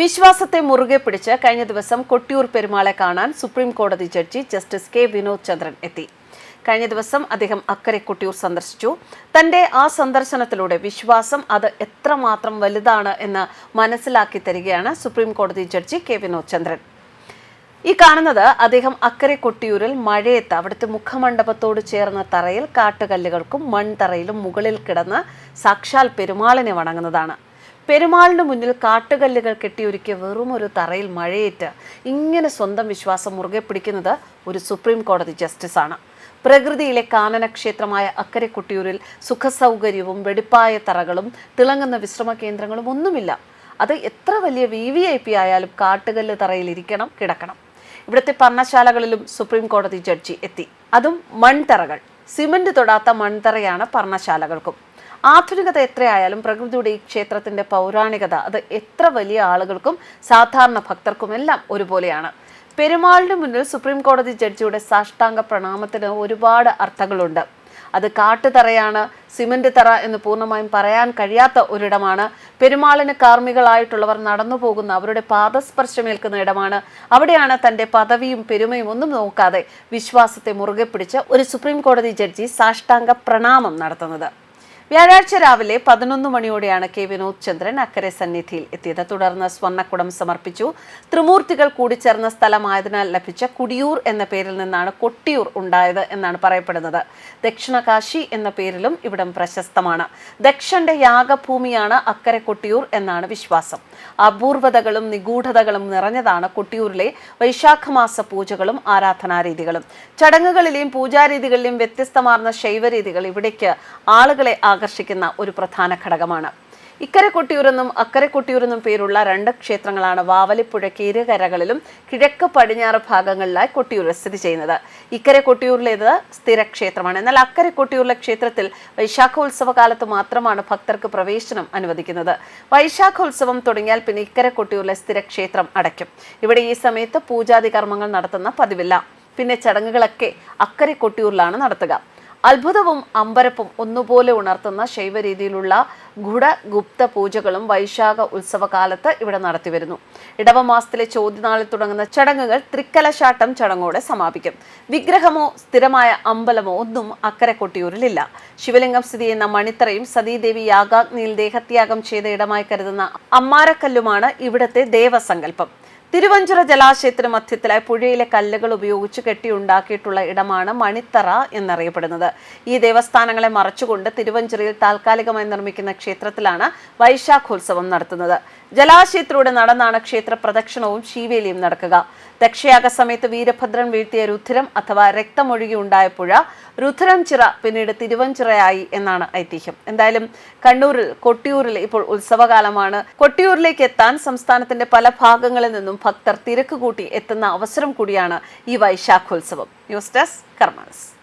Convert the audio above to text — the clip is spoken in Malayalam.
വിശ്വാസത്തെ മുറുകെ പിടിച്ച് കഴിഞ്ഞ ദിവസം കൊട്ടിയൂർ പെരുമാളെ കാണാൻ സുപ്രീം കോടതി judge justice K Vinod Chandran എത്തി. കഴിഞ്ഞ ദിവസം അദ്ദേഹം അക്കരെ കൊട്ടിയൂർ സന്ദർശിച്ചു. തന്റെ ആ സന്ദർശനത്തിലൂടെ വിശ്വാസം അത് എത്രമാത്രം വലുതാണ് എന്ന് മനസ്സിലാക്കി തരികയാണ് സുപ്രീം കോടതി ജഡ്ജി കെ വിനോദ് ചന്ദ്രൻ. ഈ കാണുന്നത് അദ്ദേഹം അക്കരെ കൊട്ടിയൂരിൽ മഴയത്ത് അവിടുത്തെ മുഖമണ്ഡപത്തോട് ചേർന്ന തറയിൽ കാട്ടുകല്ലുകൾക്കും മൺതറയിലും മുകളിൽ കിടന്ന് സാക്ഷാൽ പെരുമാളിനെ വണങ്ങുന്നതാണ്. പെരുമാളിന് മുന്നിൽ കാട്ടുകല്ലുകൾ കെട്ടിയൊരുക്കിയ വെറും ഒരു തറയിൽ മഴയേറ്റ് ഇങ്ങനെ സ്വന്തം വിശ്വാസം മുറുകെ പിടിക്കുന്നത് ഒരു സുപ്രീം കോടതി ജസ്റ്റിസാണ്. പ്രകൃതിയിലെ കാനനക്ഷേത്രമായ അക്കരെ കുട്ടിയൂരിൽ സുഖസൗകര്യവും വെടിപ്പായ തറകളും തിളങ്ങുന്ന വിശ്രമ കേന്ദ്രങ്ങളും ഒന്നുമില്ല. അത് എത്ര വലിയ വി വി ഐ പി ആയാലും കാട്ടുകല്ല് തറയിൽ ഇരിക്കണം കിടക്കണം. ഇവിടുത്തെ പർണശാലകളിലും സുപ്രീം കോടതി ജഡ്ജി എത്തി. അതും മൺതറകൾ. സിമന്റ് തൊടാത്ത മൺതറയാണ് പർണശാലകൾക്കും. ആധുനികത എത്രയായാലും പ്രകൃതിയുടെ ഈ ക്ഷേത്രത്തിന്റെ പൗരാണികത അത് എത്ര വലിയ ആളുകൾക്കും സാധാരണ ഭക്തർക്കും എല്ലാം ഒരുപോലെയാണ്. പെരുമാളിന് മുന്നിൽ സുപ്രീം കോടതി ജഡ്ജിയുടെ സാഷ്ടാംഗ പ്രണാമത്തിന് ഒരുപാട് അർത്ഥങ്ങളുണ്ട്. അത് കാട്ടുതറയാണ് സിമന്റ് തറ എന്ന് പൂർണമായും പറയാൻ കഴിയാത്ത ഒരിടമാണ്. പെരുമാളിന് കാർമ്മികളായിട്ടുള്ളവർ നടന്നു പോകുന്ന അവരുടെ പാദസ്പർശമേൽക്കുന്ന ഇടമാണ്. അവിടെയാണ് തന്റെ പദവിയും പെരുമയും ഒന്നും നോക്കാതെ വിശ്വാസത്തെ മുറുകെ പിടിച്ച് ഒരു സുപ്രീം കോടതി ജഡ്ജി സാഷ്ടാംഗ പ്രണാമം നടത്തുന്നത്. വ്യാഴാഴ്ച രാവിലെ പതിനൊന്ന് മണിയോടെയാണ് കെ വിനോദ് ചന്ദ്രൻ അക്കരെ സന്നിധിയിൽ എത്തിയത്. തുടർന്ന് സ്വർണക്കുടം സമർപ്പിച്ചു. ത്രിമൂർത്തികൾ കൂടിച്ചേർന്ന സ്ഥലമായതിനാൽ ലഭിച്ച കുടിയൂർ എന്ന പേരിൽ നിന്നാണ് കൊട്ടിയൂർ ഉണ്ടായത് എന്നാണ് പറയപ്പെടുന്നത്. ദക്ഷിണകാശി എന്ന പേരിലും ഇവിടം പ്രശസ്തമാണ്. ദക്ഷന്റെ യാഗഭൂമിയാണ് അക്കരെ കൊട്ടിയൂർ എന്നാണ് വിശ്വാസം. അപൂർവതകളും നിഗൂഢതകളും നിറഞ്ഞതാണ് കൊട്ടിയൂരിലെ വൈശാഖമാസ പൂജകളും ആരാധനാരീതികളും. ചടങ്ങുകളിലെയും പൂജാരീതികളിലെയും വ്യത്യസ്തമാർന്ന ശൈവരീതികൾ ഇവിടേക്ക് ആളുകളെ ആകർഷിക്കുന്ന ഒരു പ്രധാന ഘടകമാണ്. ഇക്കരെ കൊട്ടിയൂരെന്നും അക്കരെ കൊട്ടിയൂരെന്നും പേരുള്ള രണ്ട് ക്ഷേത്രങ്ങളാണ് വാവലിപ്പുഴയ്ക്ക് ഇരുകരകളിലും കിഴക്ക് പടിഞ്ഞാറ് ഭാഗങ്ങളിലായി കൊട്ടിയൂർ സ്ഥിതി ചെയ്യുന്നത്. ഇക്കരെ കൊട്ടിയൂരിലേത് സ്ഥിരക്ഷേത്രമാണ് എന്നാൽ അക്കരെ കൊട്ടിയൂരിലെ ക്ഷേത്രത്തിൽ വൈശാഖോത്സവ കാലത്ത് മാത്രമാണ് ഭക്തർക്ക് പ്രവേശനം അനുവദിക്കുന്നത്. വൈശാഖോത്സവം തുടങ്ങിയാൽ പിന്നെ ഇക്കരെ കൊട്ടിയൂരിലെ സ്ഥിരക്ഷേത്രം അടയ്ക്കും. ഇവിടെ ഈ സമയത്ത് പൂജാതി കർമ്മങ്ങൾ നടത്തുന്ന പതിവില്ല. പിന്നെ ചടങ്ങുകളൊക്കെ അക്കരെ കൊട്ടിയൂരിലാണ് നടത്തുക. അത്ഭുതവും അമ്പരപ്പും ഒന്നുപോലെ ഉണർത്തുന്ന ശൈവരീതിയിലുള്ള ഗുഡഗുപ്ത പൂജകളും വൈശാഖ ഉത്സവകാലത്ത് ഇവിടെ നടത്തിവരുന്നു. ഇടവമാസത്തിലെ ചോദ്യനാളിൽ തുടങ്ങുന്ന ചടങ്ങുകൾ തൃക്കലശാട്ടം ചടങ്ങോടെ സമാപിക്കും. വിഗ്രഹമോ സ്ഥിരമായ അമ്പലമോ ഒന്നും അക്കരെ കൊട്ടിയൂരിലില്ല. ശിവലിംഗം സ്ഥിതി ചെയ്യുന്ന മണിത്തറയും സതീദേവി യാഗാഗ്നിയിൽ ദേഹത്യാഗം ചെയ്ത ഇടമായി കരുതുന്ന അമ്മാരക്കല്ലുമാണ് ഇവിടത്തെ ദേവസങ്കല്പം. തിരുവഞ്ചുറ ജലാശയത്തിന് മധ്യത്തിലായി പുഴയിലെ കല്ലുകൾ ഉപയോഗിച്ച് കെട്ടിയുണ്ടാക്കിയിട്ടുള്ള ഇടമാണ് മണിത്തറ എന്നറിയപ്പെടുന്നത്. ഈ ദേവസ്ഥാനങ്ങളെ മറച്ചുകൊണ്ട് തിരുവഞ്ചുറയിൽ താൽക്കാലികമായി നിർമ്മിക്കുന്ന ക്ഷേത്രത്തിലാണ് വൈശാഖോത്സവം നടത്തുന്നത്. ജലാശയത്തിലൂടെ നടന്നാണ് ക്ഷേത്ര പ്രദക്ഷിണവും ശീവേലിയും നടക്കുക. ദക്ഷയാഗ സമയത്ത് വീരഭദ്രൻ വീഴ്ത്തിയ രുദ്ധരം അഥവാ രക്തമൊഴുകി ഉണ്ടായ പുഴ രുദ്രം ചിറ പിന്നീട് തിരുവഞ്ചിറയായി എന്നാണ് ഐതിഹ്യം. എന്തായാലും കണ്ണൂരിൽ കൊട്ടിയൂരിൽ ഇപ്പോൾ ഉത്സവകാലമാണ്. കൊട്ടിയൂരിലേക്ക് എത്താൻ സംസ്ഥാനത്തിന്റെ പല ഭാഗങ്ങളിൽ നിന്നും ഭക്തർ തിരക്ക് കൂട്ടി എത്തുന്ന അവസരം കൂടിയാണ് ഈ വൈശാഖോത്സവം. News desk karmas